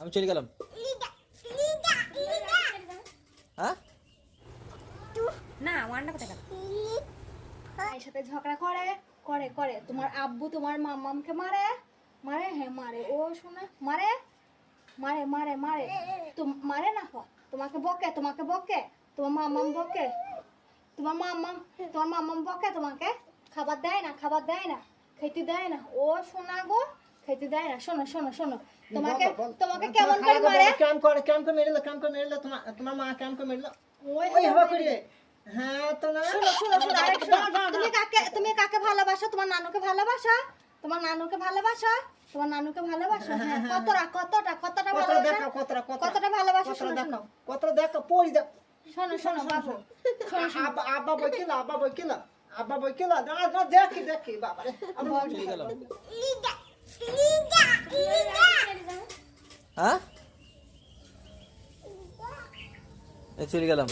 আমি চলে গেলাম। হ্যাঁ? না ওয়ানটা কোথায় গেল? ভাইয়ের সাথে ঝগড়া করে করে করে। তোমার আব্বু তোমার মামামকে মারে মারে হ্যাঁ মারে। ও শোনা মারে মারে মারে মারে। তুম মারে না তোমাকে বকে তোমাকে বকে। তোমার মামাম বকে। তোমার মামাম তোমার মামাম বকে তোমাকে। খাবার দেয় না খাবার দেয় না খেতে দেয় না। ও শোনা গো খেতে দেয় না। শোনো শোনো শোনো। তোমাকে তোমাকে কেমন করে মারে? কেমন করে কেমন করে মেরিল কেমন করে মেরিল? তোমার তোমার মা কেমন করে মেরিল? ওই ওই হলো করে হ্যাঁ তো না। শোনো শোনো শোনো আরেকটা শোনো। তুমি কাকে তুমি কাকে ভালোবাসো? তোমার নানুকে ভালোবাসো? তোমার নানুকে ভালোবাসো? তোমার নানুকে ভালোবাসো? হ্যাঁ কতটা কতটা কতটা কতটা ভালোবাসো? কতটা কতটা। কতটা ভালোবাসো? শোনো দেখাও কতটা দেখো পড়ি দাও শোনো শোনো বাবু। আব্বা আব্বা বইকিলা আব্বা বইকিলা। আব্বা না দেখি দেখি আমি চলে গেলাম। শোনো হ্যাঁ? চলে গেলাম।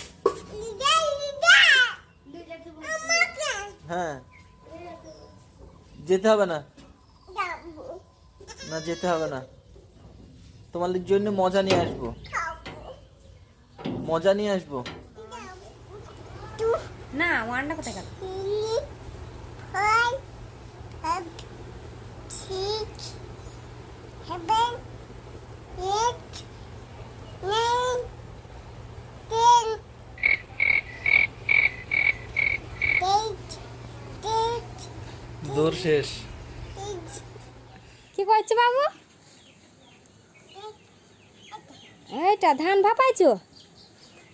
হ্যাঁ। যেতে হবে না। না যেতে হবে না। তোমার জন্য মজা নিয়ে আসব। মজা নিয়ে আসব। না ওয়ানটা কোথায় গেল? দৌড় শেষ। কি করছ বাবু? এইটা ধান ভাপাইছো?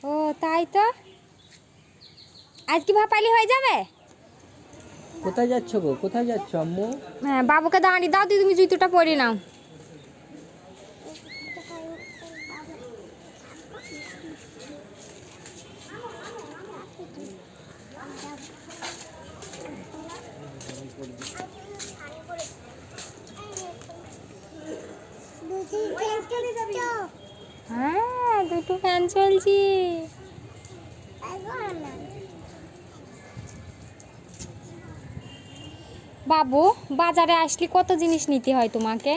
ও তাই তো? আজ কি ভাপাইলে হয়ে যাবে? কোথায় যাচ্ছ গো? কোথায় যাচ্ছ আম্মু? হ্যাঁ বাবুকে দাঁড়ি দাও দি তুমি জুতোটা পরে নাও। হ্যাঁ দুটো ফ্যান চলছে। বাবু বাজারে আসলে কত জিনিস নিতে হয় তোমাকে?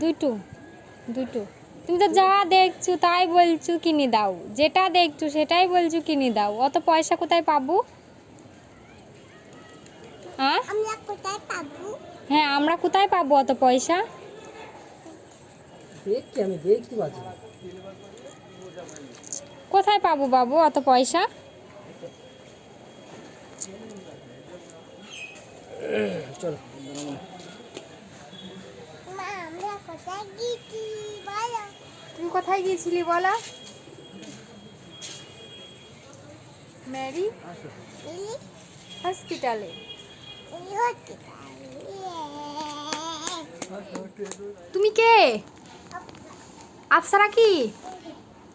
দুটো দুটো। তুমি তো যা দেখছ তাই বলছো কিনে দাও। যেটা দেখছ সেটাই বলছো কিনে দাও। অত পয়সা কোথায় পাবো? হ্যাঁ হ্যাঁ আমরা কোথায় পাবো অত পয়সা? কোথায় পাবো বাবু অত পয়সা? চলো। তুমি কোথায় গিয়েছিলি বলো? ম্যারি হসপিটালে তুমি কে? আফসারা কি?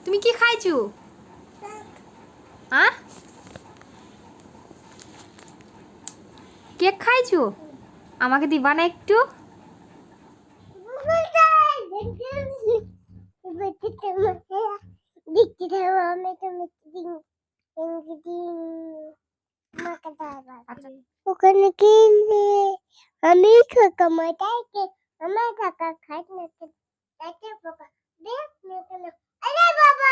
তুমি কি খাইছো? হ্যাঁ কেক খাইছো? আমাকে দিবা না একটু? আচ্ছা। ওখানে আমি তাইকে আমার কাকা খাই না বাবা দেখ না। কেন আরে বাবা!